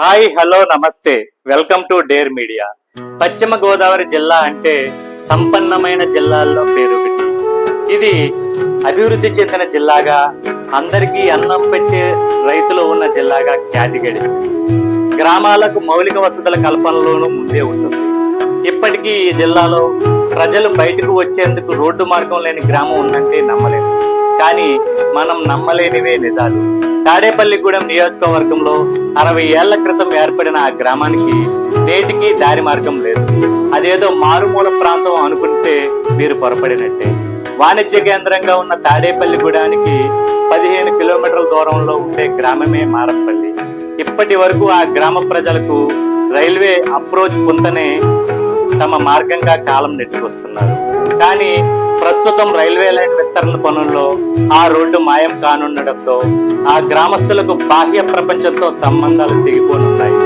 Hi hello నమస్తే. Welcome to dare media. పశ్చిమ గోదావరి జిల్లా అంటే సంపన్నమైన జిల్లాల్లో పేరొకటి ఇది అభివృద్ధి చెందిన జిల్లాగా అందరికీ అన్నం పెట్టే రైతులు ఉన్న జిల్లాగా ఖ్యాతి గడిచింది. గ్రామాలకు మౌలిక వసతుల కల్పనలోనూ ముందే ఉంటుంది. ఇప్పటికీ ఈ జిల్లాలో ప్రజలు బయటకు వచ్చేందుకు రోడ్డు మార్గం లేని గ్రామం ఉందంటే నమ్మలేము. కానీ మనం నమ్మలేనివే నిజాలు. తాడేపల్లిగూడెం నియోజకవర్గంలో అరవై ఏళ్ళ క్రితం ఏర్పడిన ఆ గ్రామానికి నేటికి దారి మార్గం లేదు. అదేదో మారుమూల ప్రాంతం అనుకుంటే మీరు పొరపడినట్టే. వాణిజ్య కేంద్రంగా ఉన్న తాడేపల్లిగూడానికి పదిహేను కిలోమీటర్ల దూరంలో ఉండే గ్రామమే మారపల్లి ఇప్పటి వరకు ఆ గ్రామ ప్రజలకు రైల్వే అప్రోచ్ పుంతనే తమ మార్గంగా కాలం నెట్టుకొస్తున్నారు. కానీ ప్రస్తుతం రైల్వే లైన్ విస్తరణ పనుల్లో ఆ రోడ్డు మాయం కానుండటంతో ఆ గ్రామస్తులకు బాహ్య ప్రపంచంతో సంబంధాలు తెగిపోనున్నాయి.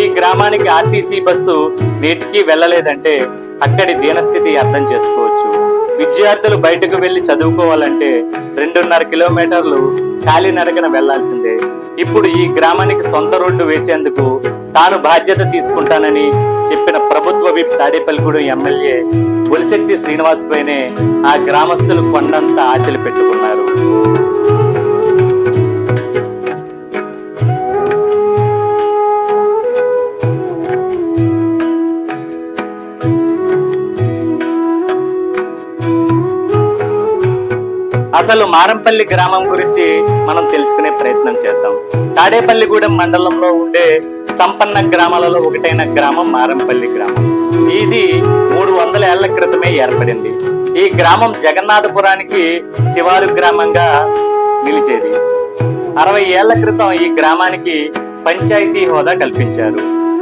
ఈ గ్రామానికి ఆర్టీసీ బస్సు నేటికి వెళ్ళలేదంటే అక్కడి దీనస్థితి అర్థం చేసుకోవచ్చు. విద్యార్థులు బయటకు వెళ్ళి చదువుకోవాలంటే రెండున్నర కిలోమీటర్లు కాలినడకన వెళ్ళాల్సిందే. ఇప్పుడు ఈ గ్రామానికి సొంత రోడ్డు వేసేందుకు తాను బాధ్యత తీసుకుంటానని చెప్పిన ప్రభుత్వ విప్ తాడేపల్లిగూడెం ఎమ్మెల్యే బొలిశెట్టి శ్రీనివాస్ పైనే ఆ గ్రామస్తులు కొండంత ఆశలు పెట్టుకున్నారు. అసలు మారంపల్లి గ్రామం గురించి మనం తెలుసుకునే ప్రయత్నం చేద్దాం. తాడేపల్లిగూడెం మండలంలో ఉండే సంపన్న గ్రామాలలో ఒకటైన గ్రామం మారంపల్లి గ్రామం. ఇది మూడు వందల ఏళ్ళ క్రితమే ఏర్పడింది. ఈ గ్రామం జగన్నాథపురానికి శివారు గ్రామంగా నిలిచేది. అరవై ఏళ్ళ క్రితం ఈ గ్రామానికి పంచాయతీ హోదా కల్పించారు.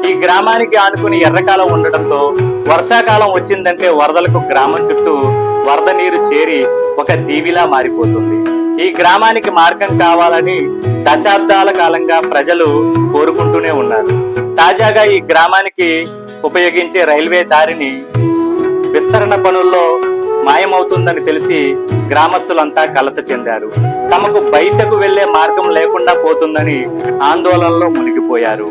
ఈ గ్రామానికి ఆనుకుని ఎర్రకాలం ఉండటంతో వర్షాకాలం వచ్చిందంటే వరదలకు గ్రామం చుట్టూ వరద నీరు చేరి ఒక దీవిలా మారిపోతుంది. ఈ గ్రామానికి మార్గం కావాలని దశాబ్దాల కాలంగా ప్రజలు కోరుకుంటూనే ఉన్నారు. తాజాగా ఈ గ్రామానికి ఉపయోగించే రైల్వే దారిని విస్తరణ పనుల్లో మాయమవుతుందని తెలిసి గ్రామస్తులంతా కలత చెందారు. తమకు బయటకు వెళ్ళే మార్గం లేకుండా పోతుందని ఆందోళనలో మునిగిపోయారు.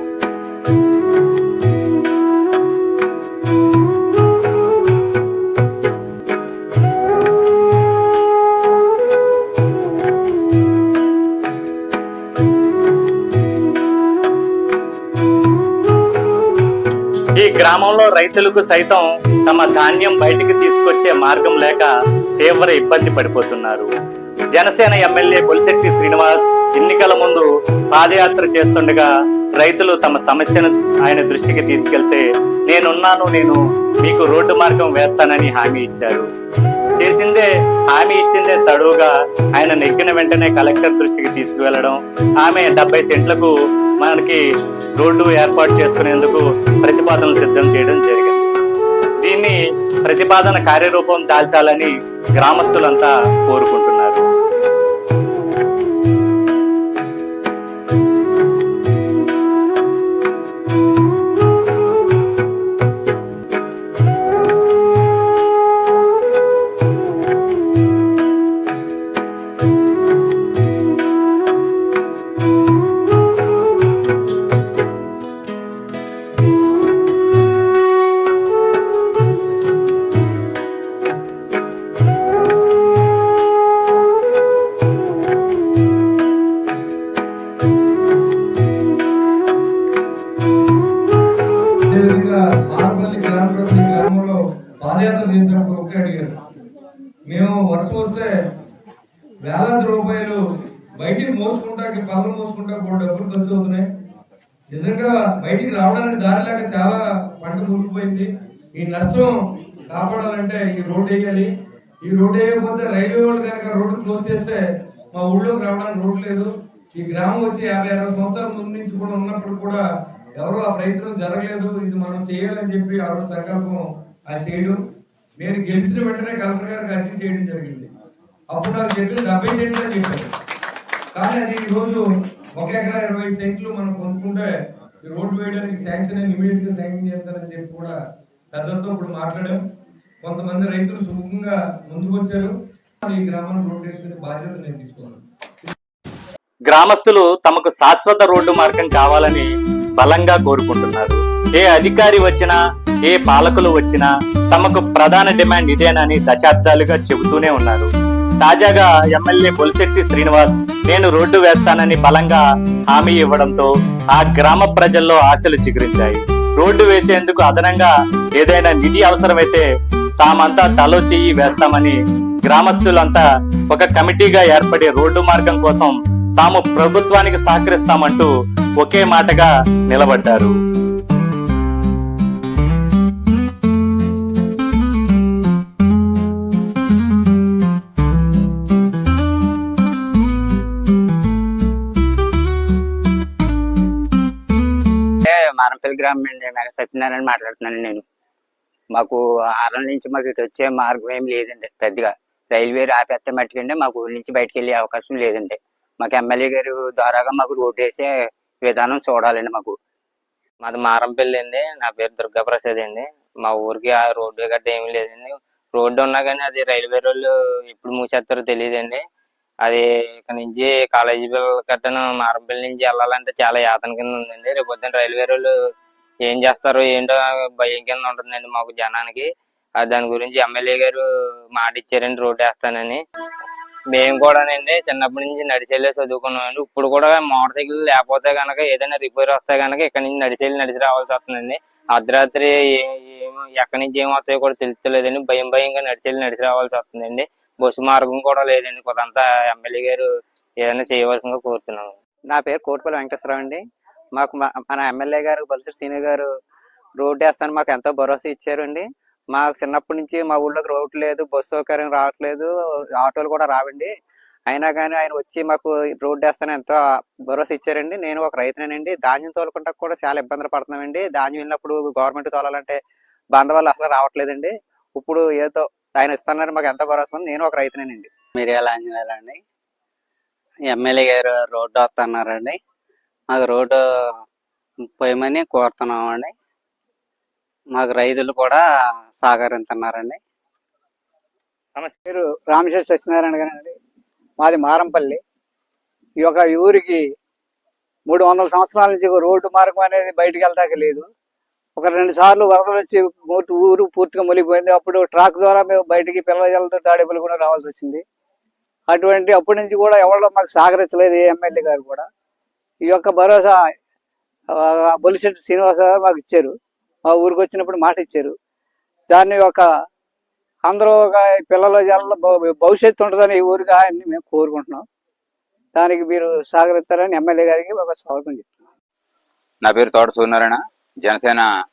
ఈ గ్రామంలో రైతులకు సైతం తమ ధాన్యం బయటికి తీసుకొచ్చే మార్గం లేక తీవ్ర ఇబ్బంది పడిపోతున్నారు. జనసేన ఎమ్మెల్యే బొలిశెట్టి శ్రీనివాస్ ఎన్నికల ముందు పాదయాత్ర చేస్తుండగా రైతులు తమ సమస్యను ఆయన దృష్టికి తీసుకెళ్తే నేనున్నాను నేను మీకు రోడ్డు మార్గం వేస్తానని హామీ ఇచ్చారు. చేసిందే హామీ ఇచ్చిందే తడువుగా ఆయన నెగ్గిన వెంటనే కలెక్టర్ దృష్టికి తీసుకువెళ్ళడం ఆమె డెబ్బై సెంట్లకు మనకి రోడ్డు ఏర్పాటు చేసుకునేందుకు ప్రతిపాదనలు సిద్ధం చేయడం జరిగింది. దీన్ని ప్రతిపాదన కార్యరూపం దాల్చాలని గ్రామస్తులంతా కోరుకుంటున్నారు. అదేవిధంగా మారపల్లి గ్రామంలో గ్రామంలో పాదయాత్ర చేసినప్పుడు ఒకే అడిగారు. మేము వర్షం వస్తే వేలాది రూపాయలు బయటికి మోసుకుంటాకి పనులు మోసుకుంటా కూడా డబ్బులు ఖర్చు అవుతున్నాయి. నిజంగా బయటికి రావడానికి దారి లేక చాలా పంట కూలిపోయింది ఈ నష్టం కాపాడాలంటే ఈ రోడ్డు వేయాలి. ఈ రోడ్డు వేయకపోతే రైల్వే వాళ్ళు కనుక రోడ్డు క్లోజ్ చేస్తే మా ఊళ్ళోకి రావడానికి రోడ్డు లేదు. ఈ గ్రామం వచ్చి యాభై అరవై సంవత్సరాల ముందు నుంచి కూడా ఉన్నప్పుడు కూడా ఎవరు ఆ ప్రయత్నం జరగలేదు ఇది మనం చేయాలని చెప్పి ఆ రోజు సంకల్పం అది చేయడం. నేను గెలిచిన వెంటనే కలెక్టర్ గారికి అర్జీ చేయడం జరిగింది. అప్పుడు నాకు చెప్పి డెబ్బై సెంట్లు అని చెప్పారు. కానీ అది ఈ రోజు ఒక ఎకరా ఇరవై సెంట్లు మనం కొనుక్కుంటే రోడ్డు వేయడానికి శాంక్షన్ అని ఇమీడియట్గా శాంక్షన్ చేస్తారని చెప్పి కూడా పెద్దలతో ఇప్పుడు మాట్లాడాం. కొంతమంది రైతులు సుముఖంగా ముందుకు వచ్చారు. ఈ గ్రామాన్ని రోడ్డు వేసుకునే బాధ్యత నేను తీసుకున్నాను గ్రామస్తులు తమకు శాశ్వత రోడ్డు మార్గం కావాలని బలంగా కోరుకుంటున్నారు. ఏ అధికారి వచ్చినా ఏ పాలకులు వచ్చినా తమకు ప్రధాన డిమాండ్ ఇదేనని దశాబ్దాలుగా చెబుతూనే ఉన్నారు. తాజాగా ఎమ్మెల్యే బొలిశెట్టి శ్రీనివాస్ నేను రోడ్డు వేస్తానని బలంగా హామీ ఇవ్వడంతో ఆ గ్రామ ప్రజల్లో ఆశలు చిగురించాయి. రోడ్డు వేసేందుకు అదనంగా ఏదైనా నిధి అవసరమైతే తామంతా తలో చెయ్యి వేస్తామని గ్రామస్తులంతా ఒక కమిటీగా ఏర్పడి రోడ్డు మార్గం కోసం తాము ప్రభుత్వానికి సహకరిస్తామంటూ ఒకే మాటగా నిలబడ్డారు. అంటే మారంపల్లి గ్రామం అండి మెగ సత్యనారాయణ మాట్లాడుతున్నాను నేను. మాకు ఆరం నుంచి మాకు ఇటు వచ్చే మార్గం ఏం లేదండి. పెద్దగా రైల్వే ఆపేస్తే మట్టుకండి మాకు ఊరి నుంచి బయటకు వెళ్ళే అవకాశం లేదండి. మాకు ఎమ్మెల్యే గారు ద్వారాగా మాకు రోడ్డు వేసే విధానం చూడాలండి మాకు. మాది మారంపల్లి అండి నా పేరు దుర్గా ప్రసాద్ అండి. మా ఊరికి ఆ రోడ్డు గట్ట ఏమీ లేదండి. రోడ్డు ఉన్నా కానీ అది రైల్వే రోడ్లు ఎప్పుడు మూసేస్తారో తెలియదండి. అది ఇక్కడ నుంచి కాలేజీ పిల్లలు కట్టను మారంపల్లి నుంచి వెళ్ళాలంటే చాలా యాతన కింద ఉందండి. రేపు పొద్దున్న రైల్వే రోడ్లు ఏం చేస్తారో ఏంటో భయం కింద ఉంటుందండి మాకు జనానికి. దాని గురించి ఎమ్మెల్యే గారు మాట ఇచ్చారండి రోడ్డు వేస్తానని. మేము కూడానండి చిన్నప్పటి నుంచి నడిచెళ్ళే చదువుకున్నామండి. ఇప్పుడు కూడా మోటార్ సైకిల్ లేకపోతే కనుక ఏదైనా రిపేర్ వస్తే కనుక ఇక్కడ నుంచి నడిచెళ్ళి నడిచి రావాల్సి వస్తుందండి. అర్ధరాత్రి ఏం- ఎక్కడి నుంచి ఏం వస్తాయో కూడా తెలుస్తలేదండి. భయం భయంగా నడిచెళ్ళి నడిచి రావాల్సి వస్తుందండి. బస్సు మార్గం కూడా లేదండి. కొంతంతా ఎమ్మెల్యే గారు ఏదైనా చేయవలసిందిగా కోరుతున్నాము. నా పేరు కోటిపల్లి వెంకటేశ్వరరావు అండి. మాకు మన ఎమ్మెల్యే గారు బలిసెట్టి సీనియర్ గారు రోడ్డు వేస్తాను మాకు ఎంతో భరోసా ఇచ్చారండి. మాకు చిన్నప్పటి నుంచి మా ఊళ్ళోకి రోడ్డు లేదు బస్సు సౌకర్యం రావట్లేదు ఆటోలు కూడా రావండి. అయినా కానీ ఆయన వచ్చి మాకు రోడ్డు వేస్తాను ఎంతో భరోసా ఇచ్చారండి. నేను ఒక రైతునేనండి. ధాన్యం తోలుకుంటా కూడా చాలా ఇబ్బందులు పడుతున్నామండి. ధాన్యం వెళ్ళినప్పుడు గవర్నమెంట్ తోలాలంటే బంధవాళ్ళు అసలు రావట్లేదండి. ఇప్పుడు ఏదో ఆయన ఇస్తున్నారు మాకు ఎంత భరోసా ఉంది నేను ఒక రైతునేనండి. మిరియాల ఆంజనేయులు అండి ఎమ్మెల్యే గారు రోడ్డు వస్తున్నారండి. మాకు రోడ్డు పోయమని కోరుతున్నామండి. మాకు రైతులు కూడా సహకరిస్తున్నారండి పేరు రామశేష్ సత్యనారాయణ గారు అండి. మాది మారంపల్లి. ఈ యొక్క ఊరికి మూడు వందల సంవత్సరాల నుంచి ఒక రోడ్డు మార్గం అనేది బయటికి వెళ్ళడానికి లేదు. ఒక రెండు సార్లు వరదలు వచ్చి ఊరు పూర్తిగా మునిగిపోయింది. అప్పుడు ట్రాక్ ద్వారా మేము బయటికి పిల్లలతో తాడేపల్లి కూడా రావాల్సి వచ్చింది. అటువంటి అప్పటి నుంచి కూడా ఎవరో మాకు సహకరించలేదు ఏ ఎమ్మెల్యే గారు కూడా. ఈ యొక్క భరోసా బొలిశెట్టి శ్రీనివాస గారు మాకు ఇచ్చారు. మా ఊరికి వచ్చినప్పుడు మాట ఇచ్చారు. దాన్ని ఒక అందరూ ఒక పిల్లల భవిష్యత్తు ఉంటుందని ఈ ఊరికి ఆయన్ని మేము కోరుకుంటున్నాం. దానికి మీరు సహకరిస్తారని ఎమ్మెల్యే గారికి ఒక స్వాగతం చెప్తున్నాం. నా పేరు తోట సూర్యనారాయణ. జనసేన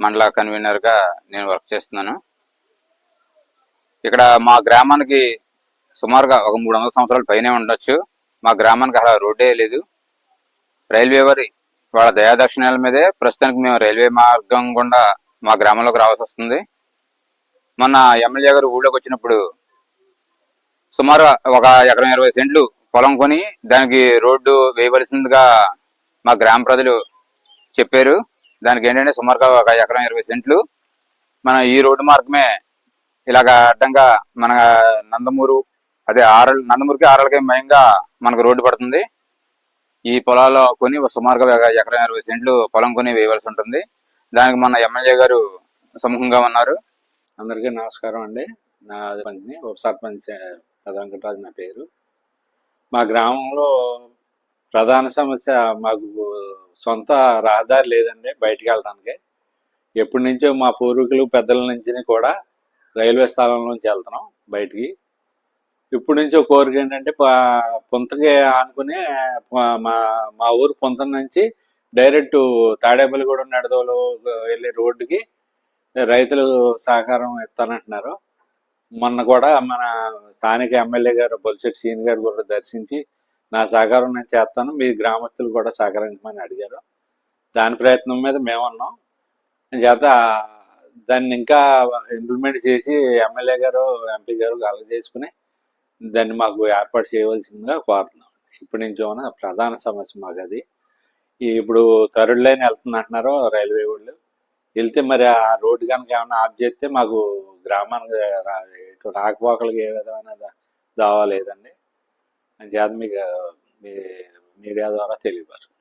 మండల కన్వీనర్గా నేను వర్క్ చేస్తున్నాను. ఇక్కడ మా గ్రామానికి సుమారుగా ఒక మూడు వందల సంవత్సరాల పైనే ఉండొచ్చు. మా గ్రామానికి అలా రోడ్డే లేదు. రైల్వే వారి వాళ్ళ దయాదక్షిణాల మీదే ప్రస్తుతానికి మేము రైల్వే మార్గం గుండా మా గ్రామంలోకి రావాల్సి వస్తుంది. మొన్న ఎమ్మెల్యే గారు ఊళ్ళోకి వచ్చినప్పుడు సుమారు ఒక ఎకరం ఇరవై సెంట్లు పొలం కొని దానికి రోడ్డు వేయవలసిందిగా మా గ్రామ ప్రజలు చెప్పారు. దానికి ఏంటంటే సుమారుగా ఒక ఎకరం ఇరవై సెంట్లు మన ఈ రోడ్డు మార్గమే ఇలాగ అడ్డంగా మన నందమూరు అదే ఆరల్ నందమూరుకి ఆరలకి మయంగా మనకు రోడ్డు పడుతుంది. ఈ పొలాల్లో కొని సుమారుగా ఎకరం ఇరవై సెంట్లు పొలం కొని వేయవలసి ఉంటుంది. దానికి మన ఎమ్మెల్యే గారు సముఖంగా ఉన్నారు. అందరికీ నమస్కారం అండి. నా పంచిని ఉప సర్పంచ్ పెద్ద వెంకటరాజు నా పేరు. మా గ్రామంలో ప్రధాన సమస్య మాకు సొంత రహదారి లేదండి బయటికి వెళ్ళడానికి ఎప్పటి నుంచో మా పూర్వీకులు పెద్దల నుంచి కూడా రైల్వే స్థలం నుంచి వెళ్తున్నాం బయటికి. ఇప్పటి నుంచో కోరిక ఏంటంటే ప- పుంతకి ఆనుకుని మా మా ఊరు పుంత నుంచి డైరెక్ట్ తాడేపల్లిగూడెం నడదోలు వెళ్ళే రోడ్డుకి రైతులు సహకారం ఇస్తానంటున్నారు. మొన్న కూడా మన స్థానిక ఎమ్మెల్యే గారు బొలిశెట్టి సీన్ గారు కూడా దర్శించి నా సహకారం నేను చేస్తాను మీ గ్రామస్తులు కూడా సహకరించమని అడిగారు. దాని ప్రయత్నం మీద మేము ఉన్నాం. చేత దాన్ని ఇంకా ఇంప్లిమెంట్ చేసి ఎమ్మెల్యే గారు ఎంపీ గారు కలగ చేసుకుని దాన్ని మాకు ఏర్పాటు చేయవలసిందిగా కోరుతున్నాం. ఇప్పటి నుంచి ఉన్న ప్రధాన సమస్య మాకు అది. ఇప్పుడు థర్డ్ లైన్ వెళ్తుంది అంటున్నారు రైల్వే వాళ్ళు. వెళ్తే మరి ఆ రోడ్డు కనుక ఏమైనా ఆఫ్ చేస్తే మాకు గ్రామానికి రా- ఇటు రాకపోకలకి ఏ విధమైన దావా లేదండి. అని చేత మీకు మీ మీడియా ద్వారా తెలియపరచు